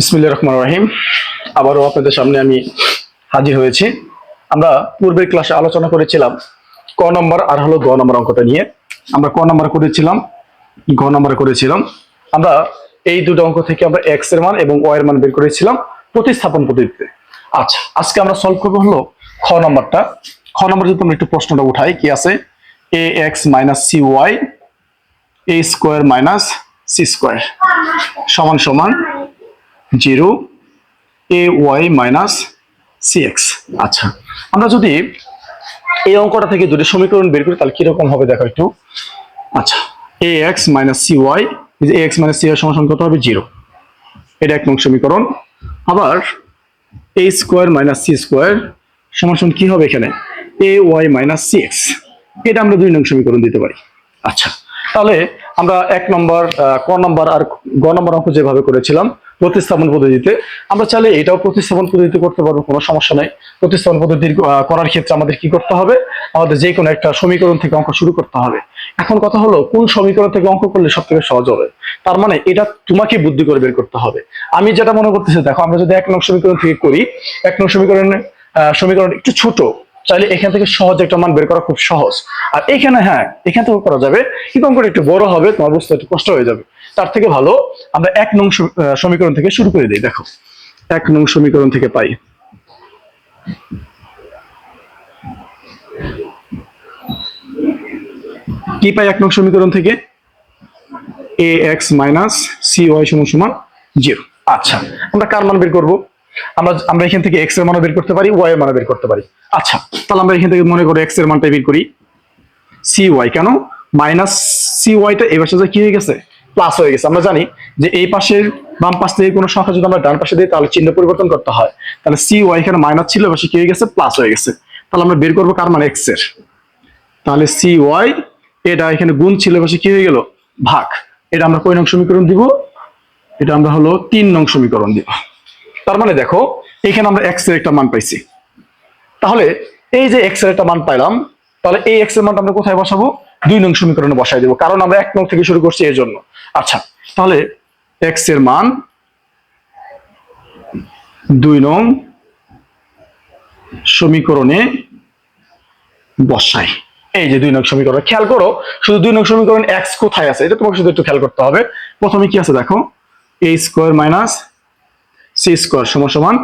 বিসমিল্লা রহমান রহিম। আবারও আপনাদের সামনে আমি হাজির হয়েছি। আমরা পূর্বের ক্লাসে আলোচনা করেছিলাম ক নম্বর আর হলো গ নম্বর অঙ্কটা নিয়ে। আমরা ক নম্বর করেছিলাম, গ নম্বর করেছিলাম। আমরা এই দুটো অঙ্ক থেকে আমরা এক্সের মান এবং ওয়াই এর মান বের করেছিলাম প্রতিস্থাপন পদ্ধতিতে। আচ্ছা আজকে আমরা সলভ করব হলো খ নম্বরটা। খ নম্বর যদি আমরা একটু প্রশ্নটা উঠাই, কি আছে? A X minus C Y A square minus C square সমান সমান। Zero A Y minus C X. আচ্ছা। আমরা যদি এই অঙ্কটা থেকে দুটো সমীকরণ বের করি তাহলে কীরকম হবে দেখো একটু। আচ্ছা A X minus C Y A X minus C Y সমান কত হবে? জিরো। এটা এক নং সমীকরণ। আবার A square minus C square সমান কি হবে এখানে? A Y minus C X. এটা আমরা দুই নং সমীকরণ দিতে পারি। আচ্ছা। তাহলে আমরা এক নম্বর ক নম্বর আর গ নম্বর অঙ্ক যেভাবে করেছিলাম, প্রতিস্থাপন পদ্ধতিতে, আমরা চাইলে এটাও প্রতিস্থাপন পদ্ধতিতে করতে পারব, কোনো সমস্যা নাই। প্রতিস্থাপন পদ্ধতি করার ক্ষেত্রে আমাদের কি করতে হবে? আমাদের যে কোনো একটা সমীকরণ থেকে অঙ্ক শুরু করতে হবে। এখন কথা হলো, কোন সমীকরণ থেকে অঙ্ক করলে সব থেকে সহজ হবে? তার মানে এটা তোমাকে বুদ্ধি করে বের করতে হবে। আমি যেটা মনে করতেছি, দেখো, আমরা যদি এক নং সমীকরণ থেকে করি, এক নং সমীকরণে সমীকরণ একটু ছোট চাইলে এখান থেকে সহজ একটা মান বের করা খুব সহজ। আর এখানে হ্যাঁ এখান থেকে করা যাবে। কিন্তু অঙ্কটা একটু বড় হবে, তোমার বুঝতে একটু কষ্ট হয়ে যাবে। তার থেকে ভালো, আমরা এক নং সমীকরণ থেকে শুরু করে দিই, দেখো। এক নং সমীকরণ থেকে পাই। কি পাই এক নং সমীকরণ থেকে? A X minus C Y সমান সমান জিরো আচ্ছা আমরা কার মান বের করব? আমরা আমরা এখান থেকে এক্সের মানও বের করতে পারি ওয়াই এর মানও বের করতে পারি। আচ্ছা তাহলে আমরা এখান থেকে মনে করি এক্সের মানটা বের করি। সি ওয়াই কেন? মাইনাস সি ওয়াইটা এই পাশে কি হয়ে গেছে? প্লাস হয়ে গেছে। আমরা জানি যে এই পাশের বাম পাশ থেকে কোনো সংখ্যা যদি আমরা ডান পাশে দিই, তাহলে চিহ্ন পরিবর্তন করতে হয়। তাহলে সি ওয়াই এখানে মাইনাস ছিল, এবার কি হয়ে গেছে? প্লাস হয়ে গেছে। তাহলে আমরা বের করব কার মানে এক্সের? তাহলে সি ওয়াই এটা এখানে গুণ ছিল, এবার কি হয়ে গেল? ভাগ। এটা আমরা কয় নং সমীকরণ দিব? এটা আমরা হলো তিন নং সমীকরণ দিব। তার মানে দেখো, এখানে আমরা এক্সের একটা মান পাইছি। তাহলে এই যে এক্সের একটা মান পাইলাম, তাহলে এই এক্সের মানটা আমরা কোথায় বসাবো? দুই নং সমীকরণে বসাই দেবো, কারণ আমরা এক নং থেকে শুরু করছি এই জন্য। আচ্ছা তাহলে এক্সের মান দুই নং সমীকরণে বসাই। এই যে দুই নং সমীকরণ, খেয়াল করো, শুধু দুই নং সমীকরণ এক্স কোথায় আছে? এটা তোমাকে শুধু একটু খেয়াল করতে হবে। প্রথমে কি আছে দেখো? A square minus C square সমান সমান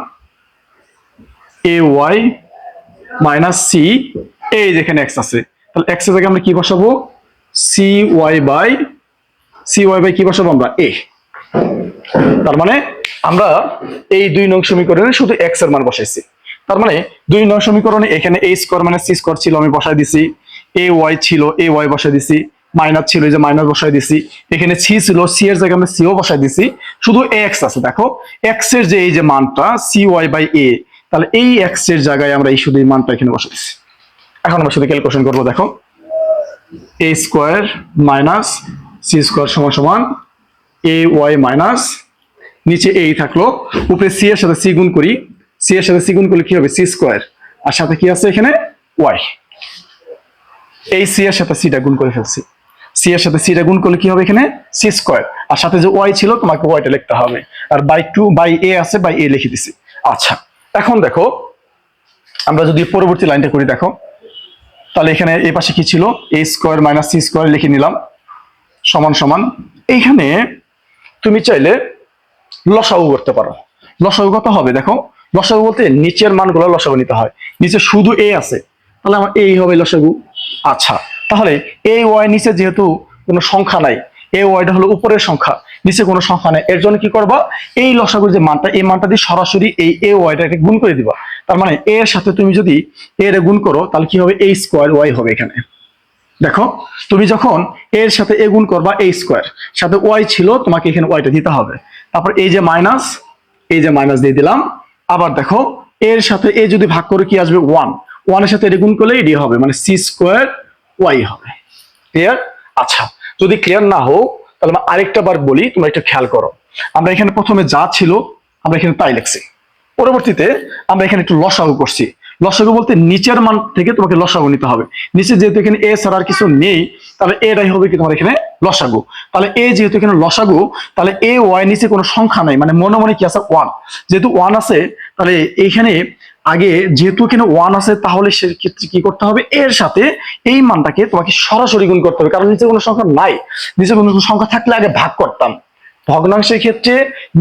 এ ওয়াই মাইনাস সি এই যেখানে এক্স আছে। তাহলে এক্সের জায়গায় আমরা কি বসাবো? C Y by C Y by কি বসাবো আমরা? এ তার মানে আমরা এই দুই নং সমীকরণে শুধু এক্সের মান বসাইছি। তার মানে দুই নং সমীকরণে এখানে এ স্কোয়ার মানে সি স্কোয়ার ছিল, আমি বসাই দিছি। এ ওয়াই ছিল এ ওয়াই বসাই দিছি। মাইনাস ছিল যে মাইনাস বসাই দিছি। এখানে সি ছিল সি এর জায়গায় আমরা সিও বসাই দিছি। শুধু এক্স আছে, দেখো। এক্সের যে এই যে মানটা সি ওয়াই বাই এ তাহলে এই এক্সের জায়গায় আমরা এই শুধু এই মানটা এখানে বসাই দিছি। এখন আমরা শুধু ক্যালকুলেশন করব, দেখো। A square minus C square সমান সমান এ ওয়াই মাইনাস নিচে এই থাকল। উপরে সি এর সাথে সি গুণ করি। সি এর সাথে সি গুণ করলে কি হবে? সি স্কোয়ার আর সাথে কি আছে এখানে? ওয়াই এই সি এর সাথে সিটা গুণ করে ফেলছি। সি এর সাথে সিটা গুণ করলে কি হবে এখানে? সি স্কোয়ার আর সাথে যে ওয়াই ছিল, তোমাকে ওয়াইটা লিখতে হবে। আর বাই টু বাই এ আছে বাই এ লিখে দিছি। আচ্ছা এখন দেখো, আমরা যদি পরবর্তী লাইনটা করি, দেখো। তাহলে এখানে এ পাশে কি ছিল? A square minus C square লিখে নিলাম। সমান সমান। এইখানে তুমি চাইলে লসাগু করতে পারো। লসাগু কত হবে? দেখো, লসাগু বলতে নিচের মানগুলো লসাগু নিতে হয়। নিচে শুধু এ আছে। তাহলে আমার এই হবে লসাগু। আচ্ছা তাহলে এই ওয়াই নিচে যেহেতু কোনো সংখ্যা নাই এই ওয়াইটা হলো উপরের সংখ্যা, নিচে কোনো সংখ্যা নাই, এর জন্য কি করবা? এই লসাগুর যে মানটা, এই মানটা দিয়ে সরাসরি এই এ ওয়াইটাকে গুণ করে দিবা। তার মানে এ এর সাথে তুমি যদি এর গুণ করো, তাহলে কি হবে? এই স্কোয়ার ওয়াই হবে এখানে। দেখো, তুমি যখন এর সাথে এ গুণ করবা এই স্কোয়ার সাথে ওয়াই ছিল, তোমাকে এখানে ওয়াইটা দিতে হবে। তারপর এই যে মাইনাস এই যে মাইনাস দিয়ে দিলাম। আবার দেখো এর সাথে এ যদি ভাগ করে কি আসবে? ওয়ান ওয়ানের সাথে এটা গুণ করলে এডি হবে মানে সি স্কোয়ার ওয়াই হবে। ক্লিয়ার আচ্ছা যদি ক্লিয়ার না হোক তাহলে আমরা আরেকটা বার বলি, তোমরা একটু খেয়াল করো। আমরা এখানে প্রথমে যা ছিল, আমরা এখানে তাই লিখছি। পরবর্তীতে আমরা এখানে একটু লসাগু করছি। লসাগু বলতে নিচের মান থেকে তোমাকে লসাগু নিতে হবে। নিচে যেহেতু এখানে এ ছাড়া আর কিছু নেই, তাহলে এটাই হবে কি তোমার এখানে লসাগু। তাহলে এ যেহেতু এখানে লসাগু, তাহলে এ ওয়াই নিচে কোনো সংখ্যা নাই মানে মনে মনে কি আছে? ওয়ান যেহেতু ওয়ান আছে, তাহলে এইখানে আগে যেহেতু এখানে ওয়ান আছে, তাহলে সেক্ষেত্রে কি করতে হবে? এর সাথে এই মানটাকে তোমাকে সরাসরি গুণ করতে হবে, কারণ নিচে কোনো সংখ্যা নাই। নিচে কোনো সংখ্যা থাকলে আগে ভাগ করতাম। ভগ্নাংশের ক্ষেত্রে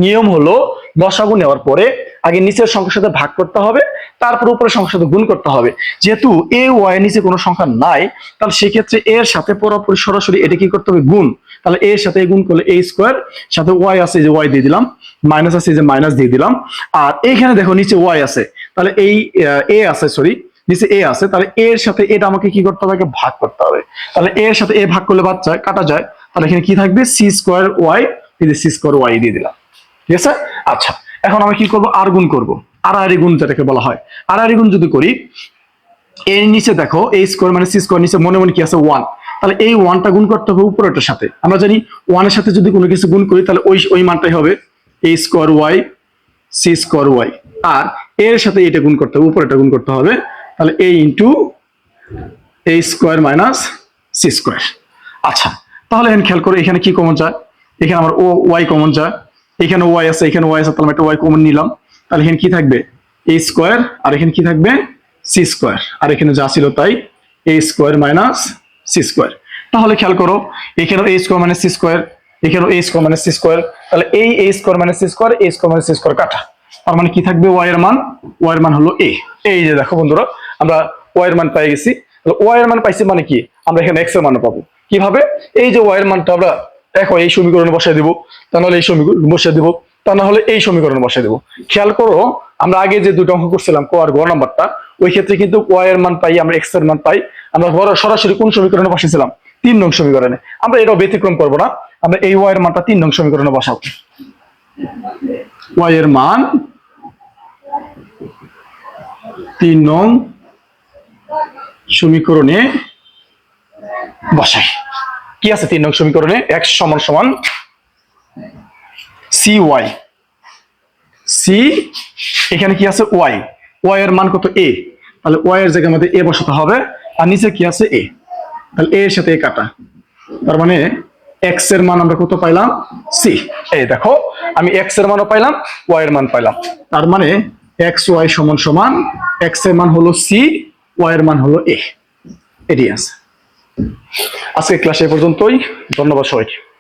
নিয়ম হলো লসাগু নেওয়ার পরে আগে নিচের সংখ্যার সাথে ভাগ করতে হবে, তারপর উপরের সংখ্যার সাথে গুণ করতে হবে। যেহেতু এ ওয়াই নিচে কোনো সংখ্যা নাই, তাহলে সেক্ষেত্রে এর সাথে পুরোপুরি সরাসরি এটা কি করতে হবে? গুণ। তাহলে এর সাথে গুণ করলে এ স্কোয়ার সাথে ওয়াই আছে যে ওয়াই দিয়ে দিলাম মাইনাস আছে যে মাইনাস দিয়ে দিলাম। আর এইখানে দেখো নিচে ওয়াই আছে, তাহলে এই এ আছে সরি নিচে এ আছে, তাহলে এর সাথে এটা আমাকে কি করতে হবে? ভাগ করতে হবে। তাহলে এর সাথে এ ভাগ করলে বাচ্চা কাটা যায়। তাহলে এখানে কি থাকবে? সি স্কোয়ার ওয়াই এই যে সি স্কোয়ার ওয়াই দিয়ে দিলাম। ঠিক আছে? আচ্ছা এখন আমি কি করব? আর গুণ করব। আর আর গুণ যেটাকে বলা হয়। আর আর গুণ যদি করি এর নিচে দেখো এই স্কোয়ার মানে সি স্কোয়ার নিচে মনে মনে কি আছে? ওয়ান তাহলে এই ওয়ানটা গুণ করতে হবে উপরেটার সাথে। আমরা জানি ওয়ানের সাথে যদি কোনো কিছু গুণ করি, তাহলে ওই ওই মানটাই হবে এই square Y C square Y আর এর সাথে এটা গুণ করতে হবে উপরেটা গুণ করতে হবে। তাহলে A into A square minus C square আচ্ছা তাহলে এখানে খেয়াল করে, এখানে কি কমন যায়? এখানে আমার ও ওয়াই কমন যায় এখানে ওয়াই আছে এখানে ওয়াই আছে, তাহলে একটা ওয়াই কমন নিলাম। তাহলে এখানে কি থাকবে? এ স্কোয়ার আর এখানে কি থাকবে? সি স্কোয়ার আর এখানে যা ছিল তাই। A square minus C square তাহলে খেয়াল করো, এখানেও A square minus C square এখানেও A square minus C square তাহলে এই A square minus C square A square minus C square কাটা। তার মানে কি থাকবে? ওয়াই এর মান ওয়াই এর মান হলো এ এই যে দেখো বন্ধুরা, আমরা ওয়াই এর মান পেয়ে গেছি। তাহলে ওয়াই এর মান পাইছি মানে কি? আমরা এখানে এক্সের মান পাবো। কীভাবে? এই যে ওয়াই এর মানটা আমরা দেখো, এই সমীকরণে বসাই দিব, তা নাহলে এই সমীকরণ বসিয়ে দিব, তা না এই সমীকরণে বসাই দিব। খেয়াল করো, আমরা আগে যে দুটো অঙ্ক করছিলাম, কো আর নাম্বারটা, ওই ক্ষেত্রে কিন্তু এর মান পাই, আমরা এক্সের মান পাই। আমরা সরাসরি কোন সমীকরণে বসেছিলাম? তিন নং সমীকরণে। আমরা এটাও ব্যতিক্রম করব না, আমরা এই ওয়াই এর মানটা তিন নং সমীকরণে বসাবো। ওয়াই এর মান তিন নং সমীকরণে বসাই। কি আছে তিন নং সমীকরণে? এক্স সমান সমান সি ওয়াই সি এখানে কি আছে? ওয়াই ওয়াই এর মান কত? এ তাহলে ওয়াই এর জায়গার মধ্যে এ বসাতে হবে, আর নিচে কি আছে? এ তাহলে এ এর সাথে এ কাটা। তার মানে এক্সের মান আমরা কত পাইলাম? সি এই দেখো, আমি এক্সের মানও পাইলাম ওয়াই এর মান পাইলাম। তার মানে এক্স ওয়াই সমান সমান এক্সের মান হলো সি ওয়াই এর মান হলো এ এটি আছে। আজকে ক্লাস পর্যন্তই। ধন্যবাদ সবাইকে।